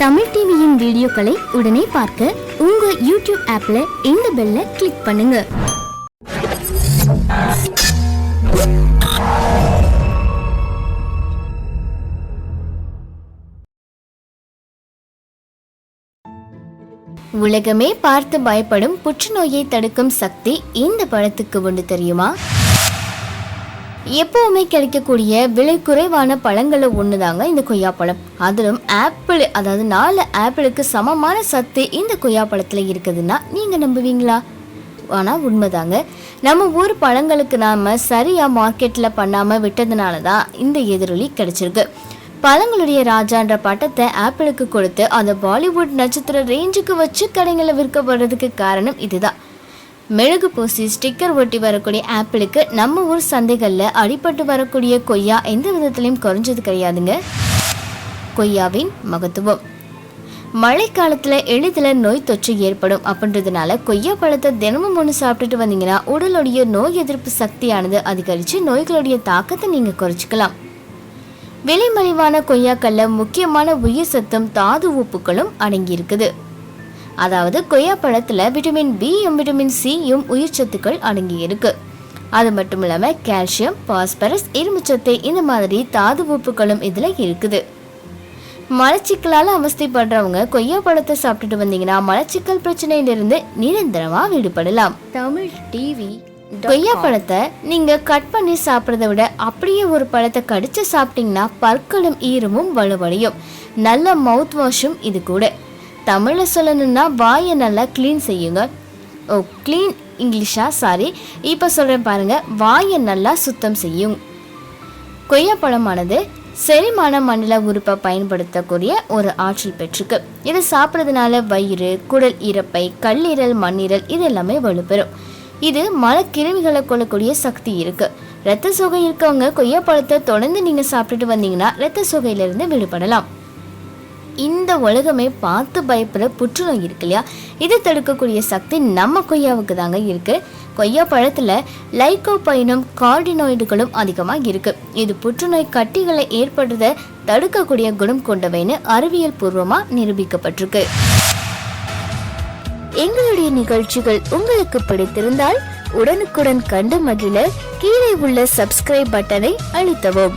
தமிழ் டிவியின் வீடியோக்களை உடனே பார்க்க உங்க யூடியூப் ஆப்ல இந்த பெல்ல கிளிக் பண்ணுங்க. உலகமே பார்த்து பயப்படும் புற்றுநோயை தடுக்கும் சக்தி இந்த பழத்துக்கு ஒன்று தெரியுமா? எப்பவுமே கிடைக்கக்கூடிய விலை குறைவான பழங்களில் ஒண்ணுதாங்க இந்த கொய்யாப்பழம். அதிலும் ஆப்பிள் அதாவது நாலு ஆப்பிளுக்கு சமமான சத்து இந்த கொய்யாப்பழத்தில் இருக்குதுன்னா நீங்கள் நம்புவீங்களா? ஆனால் உண்மைதாங்க. நம்ம ஊர் பழங்களுக்கு நாம் சரியாக மார்க்கெட்டில் பண்ணாமல் விட்டதுனால தான் இந்த எதிரொலி கிடைச்சிருக்கு. பழங்களுடைய ராஜான்ற பட்டத்தை ஆப்பிளுக்கு கொடுத்து அந்த பாலிவுட் நட்சத்திர ரேஞ்சுக்கு வச்சு கடைங்களில் விற்கப்படுறதுக்கு காரணம் இதுதான். மெழுகு பூசி ஸ்டிக்கர் ஒட்டி வரக்கூடிய ஆப்பிளுக்கு நம்ம ஊர் சந்தைகளில் அடிபட்டு வரக்கூடிய கொய்யா எந்த விதத்துலையும் குறைஞ்சது கிடையாதுங்க. கொய்யாவின் மகத்துவம். மழைக்காலத்தில் எளிதில் நோய் தொற்று ஏற்படும் அப்படின்றதுனால கொய்யா பழத்தை தினமும் ஒன்று சாப்பிட்டுட்டு வந்தீங்கன்னா உடலுடைய நோய் எதிர்ப்பு சக்தியானது அதிகரித்து நோய்களுடைய தாக்கத்தை நீங்கள் குறைச்சிக்கலாம். விலைமலிவான கொய்யாக்களில் கொய்யாக்கல்ல முக்கியமான உயிர் சத்தும் தாது உப்புகளும் அடங்கியிருக்குது. அதாவது கொய்யா பழத்தில் விட்டமின் பியும் விட்டமின் சியும் உயிர் சத்துக்கள் அடங்கி இருக்கு. அது மட்டும் இல்லாமல் கால்சியம் பாஸ்பரஸ் இரும்புச்சத்து இந்த மாதிரி தாது உப்புகளும் இதில் இருக்குது. மலச்சிக்கலால் அவஸ்தைப்படுறவங்க கொய்யா பழத்தை சாப்பிட்டுட்டு வந்தீங்கன்னா மலச்சிக்கல் பிரச்சனையிலிருந்து நிரந்தரமாக விடுபடலாம். தமிழ் டிவி கொய்யா பழத்தை நீங்க கட் பண்ணி சாப்பிட்றத விட அப்படியே ஒரு பழத்தை கடிச்சு சாப்பிட்டீங்கன்னா பற்களும் ஈரமும் வலுவடையும். நல்ல மவுத் வாஷும் இது கூட. தமிழில் சொல்லணும்னா வாயை நல்லா க்ளீன் செய்யுங்க. ஓ க்ளீன் இங்கிலீஷா சாரி இப்போ சொல்கிறேன் பாருங்கள் வாயை நல்லா சுத்தம் செய்யும். கொய்யாப்பழமானது செரிமான மண்டல உறுப்பை பயன்படுத்தக்கூடிய ஒரு ஆற்றல் பெற்றுக்கு இதை சாப்பிட்றதுனால வயிறு குடல் இறப்பை கல்லீரல் மண்ணீரல் இது எல்லாமே வலுப்பெறும். இது மலக்கிருமிகளை கொள்ளக்கூடிய சக்தி இருக்கு. ரத்த சுகை இருக்கவங்க கொய்யாப்பழத்தை தொடர்ந்து நீங்க சாப்பிட்டுட்டு வந்தீங்கன்னா ரத்த சுகையிலிருந்து விடுபடலாம். இந்த உலகமே பார்த்து பயப்படுற புற்றுநோய் இருக்கு இல்லையா? இதை தடுக்கக்கூடிய சக்தி நம்ம கொய்யாவுக்கு தாங்க இருக்கு. கொய்யா பழத்துல லைக்கோபைனும் கார்டினாய்டுகளும் அதிகமாக இருக்கு. இது புற்றுநோய் கட்டிகளை ஏற்படுறத தடுக்கக்கூடிய குணம் கொண்டவைன்னு அறிவியல் பூர்வமா நிரூபிக்கப்பட்டிருக்கு. எங்களுடைய நிகழ்ச்சிகள் உங்களுக்கு பிடித்திருந்தால் உடனுக்குடன் கண்டு மகிழ கீழே உள்ள சப்ஸ்கிரைப் பட்டனை அழுத்தவும்.